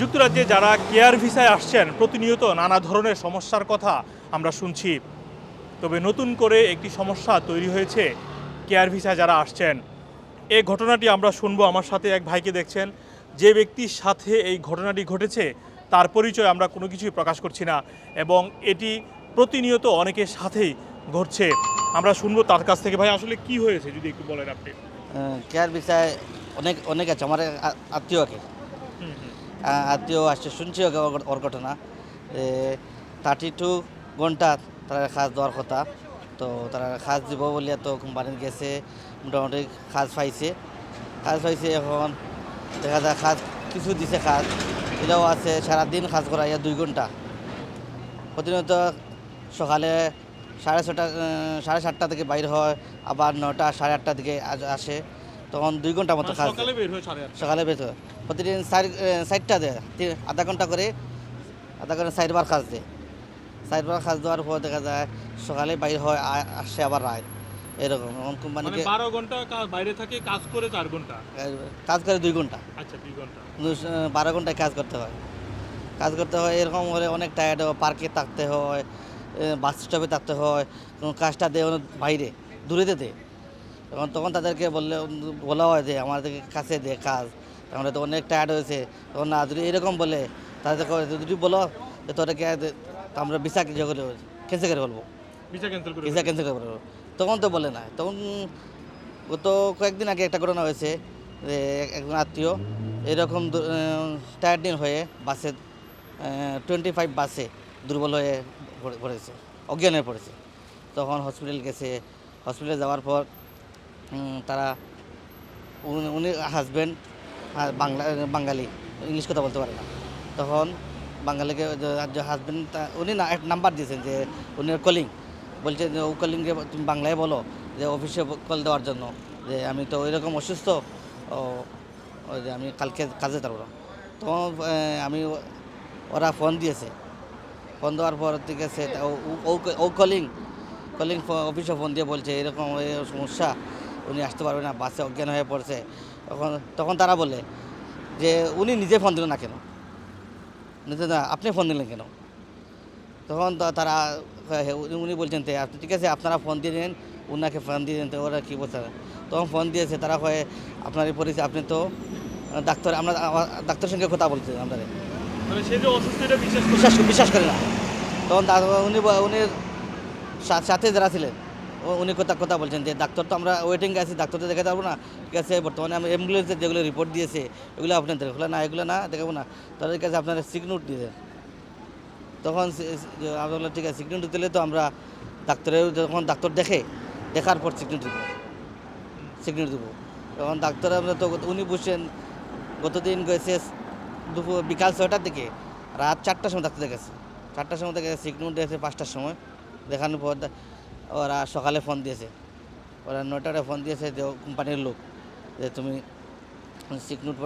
যুক্তরাজ্যে যারা কেয়ার ভিসায় আসছেন, প্রতিনিয়ত নানা ধরনের সমস্যার কথা আমরা শুনছি। তবে নতুন করে একটি সমস্যা তৈরি হয়েছে কেয়ার ভিসায় যারা আসছেন। এই ঘটনাটি আমরা শুনব। আমার সাথে এক ভাইকে দেখছেন। যে ব্যক্তির সাথে এই ঘটনাটি ঘটেছে, তার পরিচয় আমরা কোনো কিছুই প্রকাশ করছি না এবং এটি প্রতিনিয়ত অনেকের সাথেই ঘটছে। আমরা শুনব তার কাছ থেকে। ভাই, আসলে কি হয়েছে? যদি একটু বলেন আপনি। কেয়ার ভিসায় অনেক অনেক আছে। আমার আত্মীয় আত্মীয় আসছে, শুনছি ওর- ঘটনা। থার্টি টু ঘণ্টা তারা খাজ দেওয়ার কথা। তো তারা খাজ দিব বলিয়া তো কোম্পানির গেছে, মোটামুটি খাজ পাইছে। খাজ পাইছে এখন, দেখা যায় খাজ কিছু দিছে খাজ এটাও আছে, সারাদিন খাজ করা ইয়া দুই ঘণ্টা। প্রতিনিয়ত সকালে সাড়ে ছটা, সাড়ে সাতটা থেকে বাইর হয়, আবার নটা, সাড়ে আটটা আস- আসে। তখন দুই ঘণ্টা মতো মানে খাজ সকালে বের হয়ে সকালে বের হয়। প্রতিদিন সাইড সাইডটা দেয়। আধা ঘণ্টা করে আধা ঘণ্টা সাইডবার খাজ দেয়। সাইডবার খাজ দেওয়ার পর দেখা যায় সকালে বাইর হয় আসে আবার রাত। এরকম। এখন মানে কোম্পানিকে বারো ঘণ্টা বাইরে থাকে কাজ করে চার ঘণ্টা? কাজ করে দুই ঘণ্টা। আচ্ছা দুই ঘণ্টা। বারো ঘন্টায় কাজ করতে হয়। কাজ করতে হয় এরকম হলে অনেক টায়ার্ড হয় পার্কে থাকতে হয় বাস স্টপে থাকতে হয় কোনো কাজটা দেয় বাইরে দূরে দে তখন তখন তাদেরকে বললে বলা হয় যে আমাদের কাছে দে কাজ। আমরা তো অনেক টায়ার্ড হয়েছে। তখন না যদি এরকম বলে তাদেরকে যদি বলো যে তোদেরকে আমরা ভিসা ক্যান্সেল করে বলব ভিসা ক্যান্সেল করে বলব তখন তো বলে না। তখন গত কয়েকদিন আগে একটা ঘটনা হয়েছে যে একজন আত্মীয় এরকম টায়ার দিন হয়ে বাসে টোয়েন্টি ফাইভ বাসে দুর্বল হয়ে পড়ে- পড়েছে অজ্ঞান হয়ে পড়েছে। তখন হসপিটাল গেছে। হসপিটালে যাওয়ার পর তারা উনি- হাজব্যান্ড বাংলা, বাঙালি, ইংলিশ কথা বলতে পারে না। তখন বাঙালিকে হাজব্যান্ড উনি না একটা নাম্বার দিয়েছেন যে, উনি কলিং বলছে যে, ও কলিংকে তুমি বাংলায় বলো, যে অফিসে কল দেওয়ার জন্য, যে, আমি তো ওইরকম অসুস্থ, ও যে, আমি কালকে কাজে যাব না। তখন আমি ওরা ফোন দিয়েছে। ফোন দেওয়ার পর আছে তা ও- কলিং কলিং অফিসে ফোন দিয়ে বলছে, এরকম সমস্যা। উনি আসতে পারবে না বাসে অজ্ঞান হয়ে পড়ছে। তখন তখন তারা বলে যে উনি নিজে ফোন দিলেন না কেন? নিজে না আপনি ফোন দিলেন কেন? তখন তারা হ্যাঁ, হ্যাঁ, উনি- বলছেন তে আপনি ঠিক আছে আপনারা ফোন দিয়ে দেন উনাকে ফোন দিয়ে দেন তো ওরা কী বলছে? তখন ফোন দিয়েছে তারা কয়ে আপনার এই পরিচয় আপনি তো ডাক্তার আমরা ডাক্তারের সঙ্গে কথা বলছে আমাদের মানে বিশ্বাস করে বিশ্বাস করে না। তখন উনি উনি সাথে যারা ছিলেন উনি কথা কথা বলছেন যে ডাক্তার তো আমরা ওয়েটিং আছি, ডাক্তার তো দেখাতে পারব না। ঠিক আছে বর্তমানে আমি অ্যাম্বুলেন্সের যেগুলো রিপোর্ট দিয়েছে, এগুলো আপনার দেখো না, এগুলো না, দেখাবো না। তাদের কাছে আপনারা সিগনোট দিয়ে দেন। তখন আমরা ঠিক আছে সিগনোট দিলে তো আমরা ডাক্তারের যখন ডাক্তার দেখে, দেখার পর সিগনোট দেবো। সিগনোট দেবো। তখন ডাক্তার আমরা তো উনি বুঝছেন গতদিন গেছে দুপুর, বিকাল ছয়টার দিকে, রাত চারটার সময় ডাক্তার দেখেছে চারটার সময় দেখে সিগনোট দিয়েছে, পাঁচটার সময়। দেখানোর পর ওরা সকালে ফোন দিয়েছে। ওরা নটারে ফোন দিয়েছে যে কোম্পানির লোক, যে তুমি সিগনোট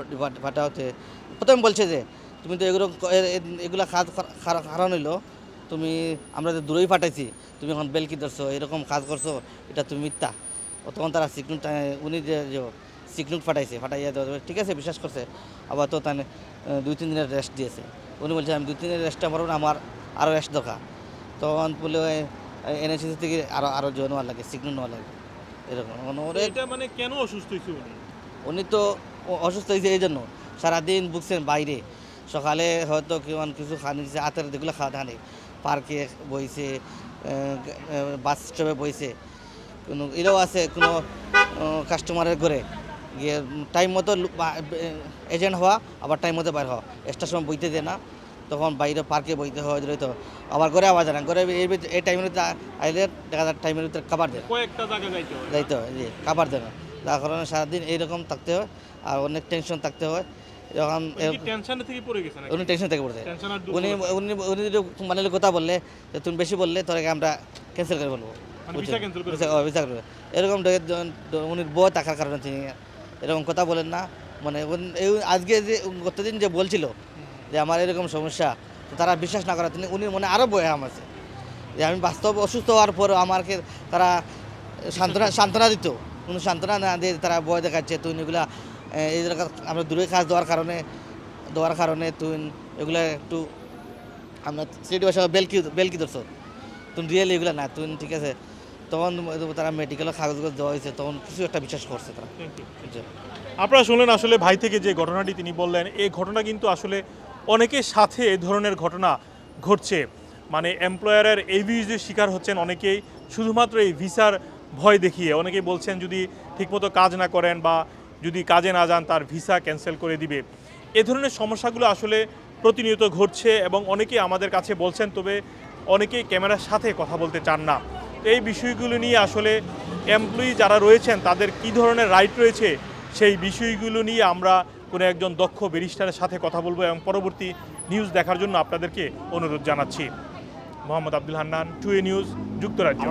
পাঠাওতে প্রথমে বলছে যে, তুমি তো এগুলো এগুলো কাজ হারান হইল, তুমি, আমরা যে দূরেই পাঠাইছি, তুমি এখন বেলকি ধরছো, এরকম কাজ করছ, এটা তুমি মিথ্যা। তখন তারা সিগনুট উনি যে সিগনুট ফাটাইছে ফাটাইয়া দেওয়া ঠিক আছে, বিশ্বাস করছে আবার তো তাহলে দুই, তিন দিনের রেস্ট দিয়েছে। উনি বলছে, আমি দুই, তিন দিনের রেস্টটা পারব না, আমার আরও রেস্ট দরকার। তখন বলে এনএসিসি থেকে আরও আরও জয় নেওয়ার লাগে সিগনুট নেওয়ার লাগে এরকম। এটা মানে কেন অসুস্থ হয়েছে উনি? উনি তো অসুস্থ হয়েছে এই জন্য সারাদিন বুকছেন বাইরে। সকালে হয়তো কেমন কিছু খানি দিচ্ছে হাতের যেগুলো খাওয়া খানি পার্কে বইছে বাস স্টপে বইছে। কোনো এরাও আছে কোনো কাস্টমারের ঘরে। গিয়ে টাইম মতো এজেন্ট হওয়া আবার টাইম মতো বাইর হওয়া। এক্সট্রা সময় বইতে দেয় না। তখন বাইরে পার্কে বইতে হয় তো আবার ঘরে আওয়াজ না ঘরে এই টাইমের আইলে দেখা যায় টাইমের ভিতরে খাবার দেয়। কয়েকটা জায়গা যাইতে হয়। যাইতে হয় জি খাবার দেয় না। যার কারণে সারাদিন এইরকম থাকতে হয় আর অনেক টেনশন থাকতে হয়। যখন উনি টেনশন থেকে পড়ে গেছে নাকি? উনি টেনশন থেকে পড়ছে। উনি উনি উনি যদি কোম্পানির কথা বললে যে তুমি বেশি বললে তোকে আমরা ক্যান্সেল করে বলব মানে করবে এরকম উনি বই থাকার কারণে তিনি এরকম কথা বলেন না। মানে আজকে যে গতদিন যে বলছিল যে আমার এরকম সমস্যা, তো তারা বিশ্বাস না করা। তিনি উনি মনে আরও বয়ে আম আছে। যে আমি বাস্তব অসুস্থ হওয়ার পর আমাকে তারা সান্ত্বনা সান্ত্বনা দিত। কোনো সান্ত্বনা না দিয়ে তারা বয় দেখাচ্ছে, তুই এগুলা এই আমরা দূরে কাজ দেওয়ার কারণে দেওয়ার কারণে তুই এগুলা একটু, আমরা সিটি ভাষা বেলকি বেলকি ধরছো। তুমি রিয়েলি এগুলো না, তুই ঠিক আছে। তখন তারা মেডিকেলের কাগজগুলো দেওয়া হয়েছে, তখন কিছু একটা বিশ্বাস করছে তারা। আপনারা শুনলেন আসলে ভাই থেকে যে ঘটনাটি তিনি বললেন এই ঘটনা কিন্তু আসলে অনেকের সাথে এ ধরনের ঘটনা ঘটছে। মানে এমপ্লয়ারের এই শিকার হচ্ছেন অনেকেই। শুধুমাত্র এই ভিসার ভয় দেখিয়ে অনেকেই বলছেন যদি ঠিকমতো কাজ না করেন বা যদি কাজে না যান তার ভিসা ক্যান্সেল করে দিবে। এ ধরনের সমস্যাগুলো আসলে প্রতিনিয়ত ঘটছে এবং অনেকেই আমাদের কাছে বলছেন, তবে অনেকেই ক্যামেরার সাথে কথা বলতে চান না। এই বিষয়গুলো নিয়ে আসলে এমপ্লয়ি যারা রয়েছেন, তাদের কি ধরনের রাইট রয়েছে সেই বিষয়গুলো নিয়ে আমরা কোনো একজন দক্ষ ব্যারিস্টারের সাথে কথা বলব এবং পরবর্তী নিউজ দেখার জন্য আপনাদেরকে অনুরোধ জানাচ্ছি। Mohammad Abdul Hannan two A news, যুক্তরাজ্য।